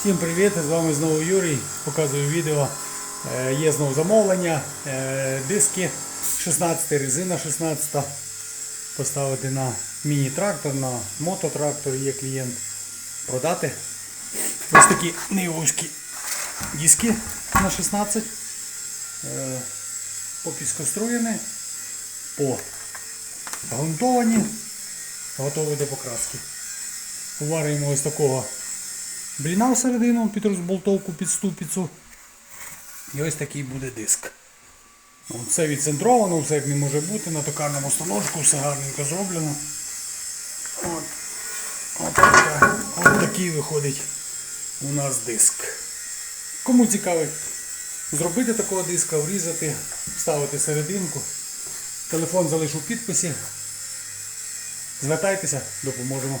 Всім привіт! З вами знову Юрій. Показую відео. Е, Є знову замовлення. Е, Диски 16, резина 16. Поставити на міні-трактор, на мототрактор є клієнт. Продати. Ось такі невеличкі диски на 16. Е, Попіскоструєні, погрунтовані, готові до покраски. Уварюємо ось такого бліна всередину під розболтовку під ступицю. І ось такий буде диск. От Все відцентровано, все як не може бути, на токарному станочку, все гарненько зроблено. От, от, така- от такий виходить у нас диск. Кому цікавий зробити такого диска, врізати, вставити серединку. Телефон залишу в підписі. Звертайтеся, допоможемо.